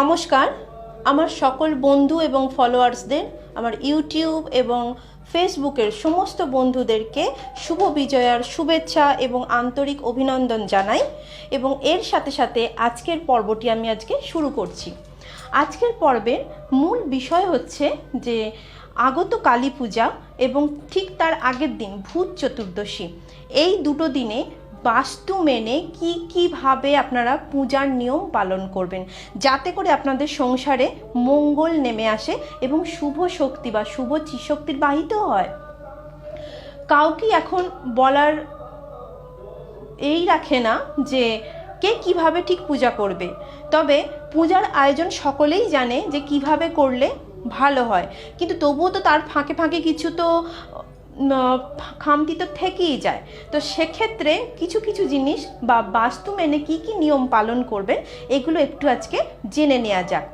নমস্কার। আমার সকল বন্ধু এবং ফলোয়ার্সদের, আমার ইউটিউব এবং ফেসবুকের সমস্ত বন্ধুদেরকে শুভ বিজয়ার শুভেচ্ছা এবং আন্তরিক অভিনন্দন জানাই এবং এর সাথে সাথে আজকের পর্বটি আমি আজকে শুরু করছি। আজকের পর্বের মূল বিষয় হচ্ছে যে আগত কালী পূজা এবং ঠিক তার আগের দিন ভূত চতুর্দশী। এই দুটো দিনে বাস্তু মেনে কি, কীভাবে আপনারা পূজার নিয়ম পালন করবেন? যাতে করে আপনাদের সংসারে মঙ্গল নেমে আসে এবং শুভ শক্তি বা শুভ শক্তির বাহিত হয়। কাউকে এখন বলার এই রাখে না যে, কে কীভাবে ঠিক পূজা করবে? তবে পূজার আয়োজন সকলেই জানে যে কীভাবে করলে ভালো হয়। কিন্তু তবুও তো তার ফাঁকে ফাঁকে কিছু তো খামতি তো থেকেই যায়। তো সেক্ষেত্রে কিছু কিছু জিনিস বা বাস্তু মেনে কি কি নিয়ম পালন করবেন এগুলো একটু আজকে জেনে নেওয়া যাক।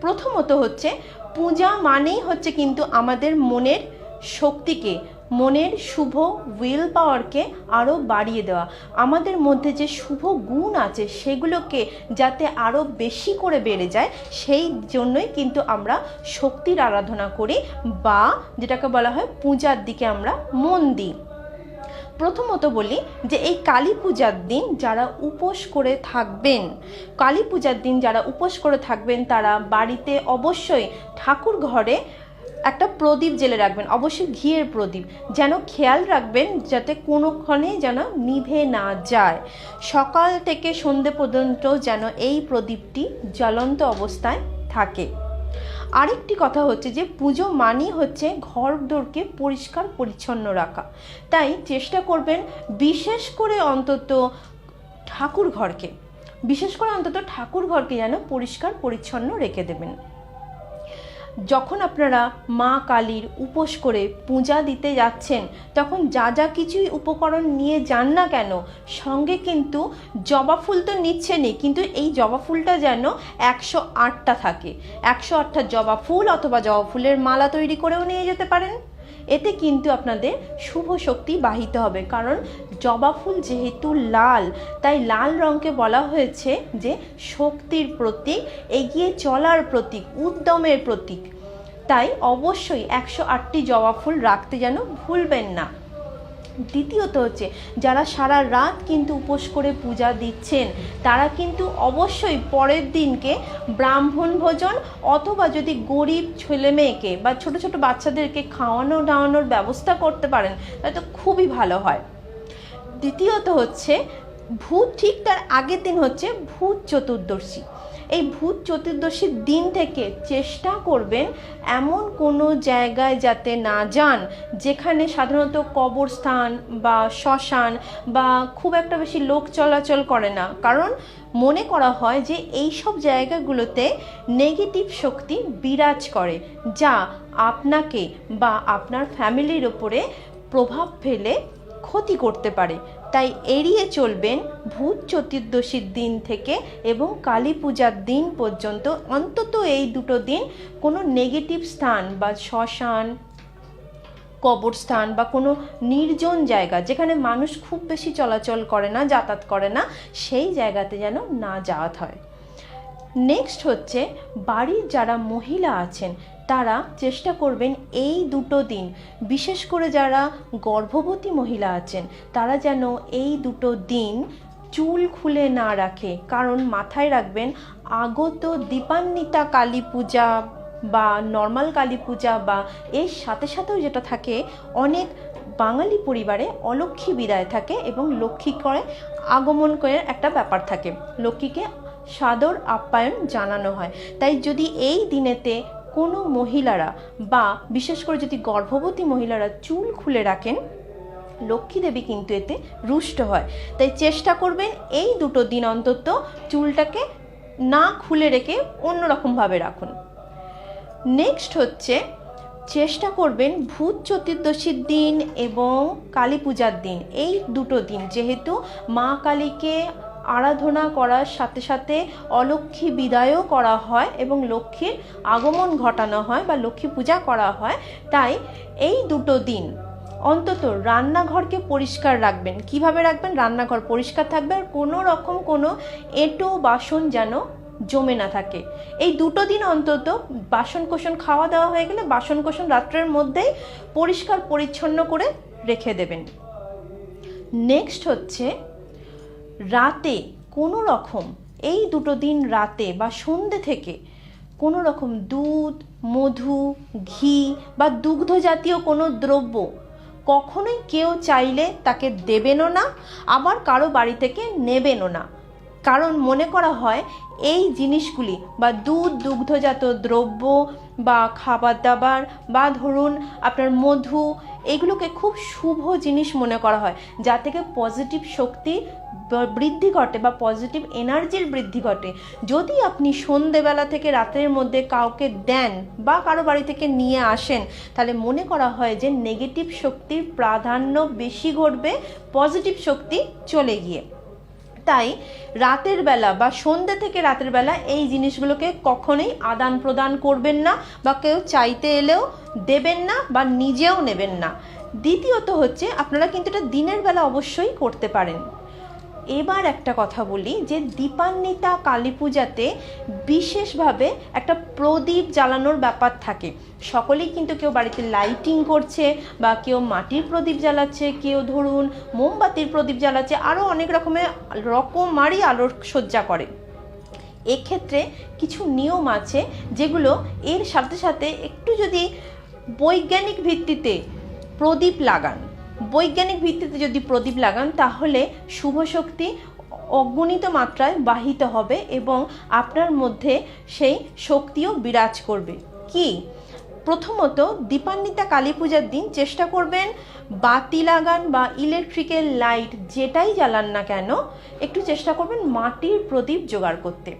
প্রথমত হচ্ছে, পূজা মানেই হচ্ছে কিন্তু আমাদের মনের শক্তিকে মনের শুভ উইল পাওয়ারকে আরও বাড়িয়ে দেওয়া। আমাদের মধ্যে যে শুভ গুণ আছে, সেগুলোকে যাতে আরও বেশি করে বেড়ে যায়, সেই জন্যই কিন্তু আমরা শক্তির আরাধনা করি বা যেটাকে বলা হয় পূজার দিকে আমরা মন দিই। প্রথমত বলি যে এই কালী পূজার দিন যারা উপোস করে থাকবেন, কালী পূজার দিন যারা উপোস করে থাকবেন, তারা বাড়িতে অবশ্যই ঠাকুর ঘরে একটা প্রদীপ জেলে রাখবেন, অবশ্যই ঘিয়ের প্রদীপ। যেন খেয়াল রাখবেন যাতে কোনোক্ষণে যেন নিভে না যায়। সকাল থেকে সন্ধে পর্যন্ত যেন এই প্রদীপটি জ্বলন্ত অবস্থায় থাকে। আরেকটি কথা হচ্ছে যে, পুজো মানি হচ্ছে ঘর দোরকে পরিষ্কার পরিচ্ছন্ন রাখা। তাই চেষ্টা করবেন বিশেষ করে অন্তত ঠাকুর ঘরকে বিশেষ করে অন্তত ঠাকুর ঘরকে যেন পরিষ্কার পরিচ্ছন্ন রেখে দেবেন। যখন আপনারা মা কালীর উপোস করে পূজা দিতে যাচ্ছেন, তখন যা যা কিছুই উপকরণ নিয়ে যান না কেন, সঙ্গে কিন্তু জবা ফুল তো নিচ্ছেনই, কিন্তু এই জবা ফুলটা যেন একশো আটটা থাকে। একশো আটটা জবা ফুল অথবা জবা ফুলের মালা তৈরি করেও নিয়ে যেতে পারেন। এতে কিন্তু আপনাদের শুভ শক্তি বাহিত হবে। কারণ জবা ফুল যেহেতু লাল, তাই লাল রঙকে বলা হয়েছে যে শক্তির প্রতীক, এগিয়ে চলার প্রতীক, উদ্যমের প্রতীক। তাই অবশ্যই একশো আটটি জবা ফুল রাখতে যেন ভুলবেন না। দ্বিতীয়ত হচ্ছে, যারা সারা রাত কিন্তু উপোস করে পূজা দিচ্ছেন, তারা কিন্তু অবশ্যই পরের দিনকে ব্রাহ্মণ ভোজন অথবা যদি গরিব ছেলে মেয়েকে বা ছোট ছোট বাচ্চাদেরকে খাওয়ানো দাওয়ানোর ব্যবস্থা করতে পারেন, তাহলে তো খুবই ভালো হয়। দ্বিতীয়ত হচ্ছে ভূত ঠিক তার আগের দিন হচ্ছে ভূত চতুর্দশী। এই ভূত চতুর্দশীর দিন থেকে চেষ্টা করবেন এমন কোনো জায়গায় যাতে না যান, যেখানে সাধারণত কবরস্থান বা শ্মশান বা খুব একটা বেশি লোক চলাচল করে না। কারণ মনে করা হয় যে এই সব জায়গাগুলোতে নেগেটিভ শক্তি বিরাজ করে, যা আপনাকে বা আপনার ফ্যামিলির ওপরে প্রভাব ফেলে ক্ষতি করতে পারে। তাই এড়িয়ে চলবেন ভূত চতুর্দশীর দিন থেকে এবং কালী পূজার দিন পর্যন্ত। অন্তত এই দুটো দিন কোনো নেগেটিভ স্থান বা শ্মশান কবরস্থান বা কোনো নির্জন জায়গা যেখানে মানুষ খুব বেশি চলাচল করে না, যাতায়াত করে না, সেই জায়গাতে যেন না যাওয়াত হয়। নেক্সট হচ্ছে বাড়ির যারা মহিলা আছেন তারা চেষ্টা করবেন এই দুটো দিন। বিশেষ করে যারা গর্ভবতী মহিলা আছেন, তারা যেন এই দুটো দিন চুল খুলে না রাখে। কারণ মাথায় রাখবেন, আগত দীপান্বিতা কালী পূজা বা নর্মাল কালী পূজা বা এর সাথে সাথেও যেটা থাকে, অনেক বাঙালি পরিবারে অলক্ষ্মী বিদায় থাকে এবং লক্ষ্মী করে আগমন করে একটা ব্যাপার থাকে। লক্ষ্মীকে সাদর আপ্যায়ন জানানো হয়। তাই যদি এই দিনেতে কোনো মহিলারা বা বিশেষ করে যদি গর্ভবতী মহিলারা চুল খুলে রাখেন, লক্ষ্মী দেবী কিন্তু এতে রুষ্ট হয়। তাই চেষ্টা করবেন এই দুটো দিন অন্তত চুলটাকে না খুলে রেখে অন্যরকমভাবে রাখুন। নেক্সট হচ্ছে চেষ্টা করবেন ভূত চতুর্দশীর দিন এবং কালী পূজার দিন। এই দুটো দিন যেহেতু মা কালীকে আরাধনা করার সাথে সাথে অলক্ষ্মী বিদায়ও করা হয় এবং লক্ষ্মীর আগমন ঘটানো হয় বা লক্ষ্মী পূজা করা হয়। তাই এই দুটো দিন অন্তত রান্নাঘরকে পরিষ্কার রাখবেন। কীভাবে রাখবেন? রান্নাঘর পরিষ্কার থাকবে আর কোনো রকম কোনো এঁটো বাসন যেন জমে না থাকে। এই দুটো দিন অন্তত বাসন কোসন খাওয়া দাওয়া হয়ে গেলে বাসন কোসন রাত্রের মধ্যেই পরিষ্কার পরিচ্ছন্ন করে রেখে দেবেন। নেক্সট হচ্ছে রাতে কোনো রকম, এই দুটো দিন রাতে বা সন্ধে থেকে কোনো রকম দুধ, মধু, ঘি বা দুগ্ধ জাতীয় কোনো দ্রব্য কখনোই কেউ চাইলে তাকে দেবেনও না, আবার কারও বাড়ি থেকে নেবেনও না। কারণ মনে করা হয়, এই জিনিসগুলি বা দুধ, দুগ্ধজাত দ্রব্য বা খাবার দাবার বা ধরুন আপনার মধু, এগুলোকে খুব শুভ জিনিস মনে করা হয়, যা থেকে পজিটিভ শক্তি বৃদ্ধি ঘটে বা পজিটিভ এনার্জির বৃদ্ধি ঘটে, যদি আপনি সন্ধেবেলা থেকে রাতের মধ্যে কাউকে দেন বা কারও বাড়ি থেকে নিয়ে আসেন, তাহলে মনে করা হয় যে নেগেটিভ শক্তির প্রাধান্য বেশি ঘটবে পজিটিভ শক্তি চলে গিয়ে। তাই রাতের বেলা বা সন্ধ্যে থেকে রাতের বেলা এই জিনিসগুলোকে কখনোই আদান প্রদান করবেন না বা কেউ চাইতে এলেও দেবেন না বা নিজেও নেবেন না। দ্বিতীয়ত হচ্ছে, আপনারা কিন্তু এটা দিনের বেলা অবশ্যই করতে পারেন। এবার একটা কথা বলি যে দীপান্বিতা কালী পূজাতে বিশেষভাবে একটা প্রদীপ জ্বালানোর ব্যাপার থাকে। সকলেই কিন্তু কেউ বাড়িতে লাইটিং করছে বা কেউ মাটির প্রদীপ জ্বালাচ্ছে, কেউ ধরুন মোমবাতির প্রদীপ জ্বালাচ্ছে, আরও অনেক রকমের রকমারই আলোর সজ্জা করে। এক্ষেত্রে কিছু নিয়ম আছে যেগুলো এর সাথে সাথে একটু যদি বৈজ্ঞানিক ভিত্তিতে প্রদীপ লাগান। বৈজ্ঞানিক ভিত্তিতে যদি প্রদীপ লাগান, তাহলে শুভ শক্তি অগণিত মাত্রায় বাহিত হবে এবং আপনার মধ্যে সেই শক্তিও বিরাজ করবে। কি? প্রথমত দীপান্বিতা কালী পূজার দিন চেষ্টা করবেন, বাতি লাগান বা ইলেকট্রিক্যাল লাইট যেটাই জ্বালান না কেন, একটু চেষ্টা করবেন মাটির প্রদীপ জোগাড় করতে।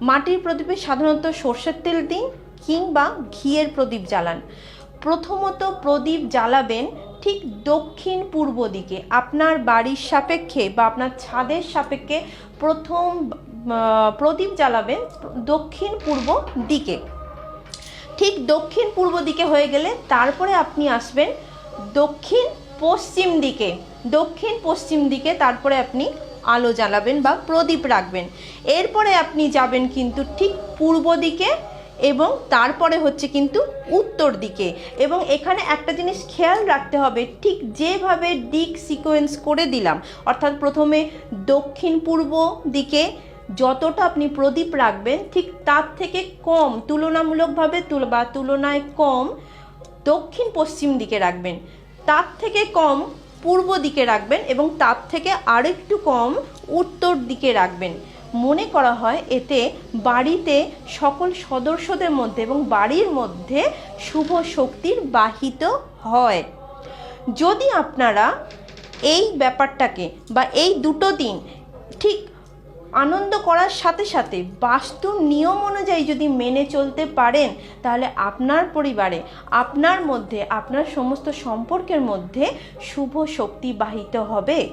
মাটির প্রদীপে সাধারণত সর্ষের তেল দিন কিংবা ঘিয়ের প্রদীপ জ্বালান। প্রথমত প্রদীপ জ্বালাবেন ঠিক দক্ষিণ পূর্ব দিকে, আপনার বাড়ির সাপেক্ষে বা আপনার ছাদের সাপেক্ষে প্রথম প্রদীপ জ্বালাবেন দক্ষিণ পূর্ব দিকে। ঠিক দক্ষিণ পূর্ব দিকে হয়ে গেলে তারপরে আপনি আসবেন দক্ষিণ পশ্চিম দিকে। দক্ষিণ পশ্চিম দিকে তারপরে আপনি আলো জ্বালাবেন বা প্রদীপ রাখবেন। এরপরে আপনি যাবেন কিন্তু ঠিক পূর্ব দিকে এবং তারপরে হচ্ছে কিন্তু উত্তর দিকে। এবং এখানে একটা জিনিস খেয়াল রাখতে হবে, ঠিক যেভাবে দিক সিকোয়েন্স করে দিলাম, অর্থাৎ প্রথমে দক্ষিণ পূর্ব দিকে যতটা আপনি প্রদীপ রাখবেন, ঠিক তার থেকে কম, তুলনামূলকভাবে তুল, বা তুলনায় কম দক্ষিণ পশ্চিম দিকে রাখবেন। তার থেকে কম পূর্ব দিকে রাখবেন এবং তার থেকে আরেকটু কম উত্তর দিকে রাখবেন। মনে করা হয় এতে বাড়িতে সকল সদস্যদের মধ্যে এবং বাড়ির মধ্যে শুভ শক্তির বাহিত হয়। যদি আপনারা এই ব্যাপারটাকে বা এই দুটো দিন ঠিক আনন্দ করার সাথে সাথে বাস্তুর নিয়ম অনুযায়ী যদি মেনে চলতে পারেন, তাহলে আপনার পরিবারে, আপনার মধ্যে, আপনার সমস্ত সম্পর্কের মধ্যে শুভ শক্তি বাহিত হবে।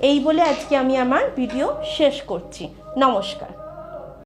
এই বলে আজকে আমি আমার ভিডিও শেষ করছি। নমস্কার।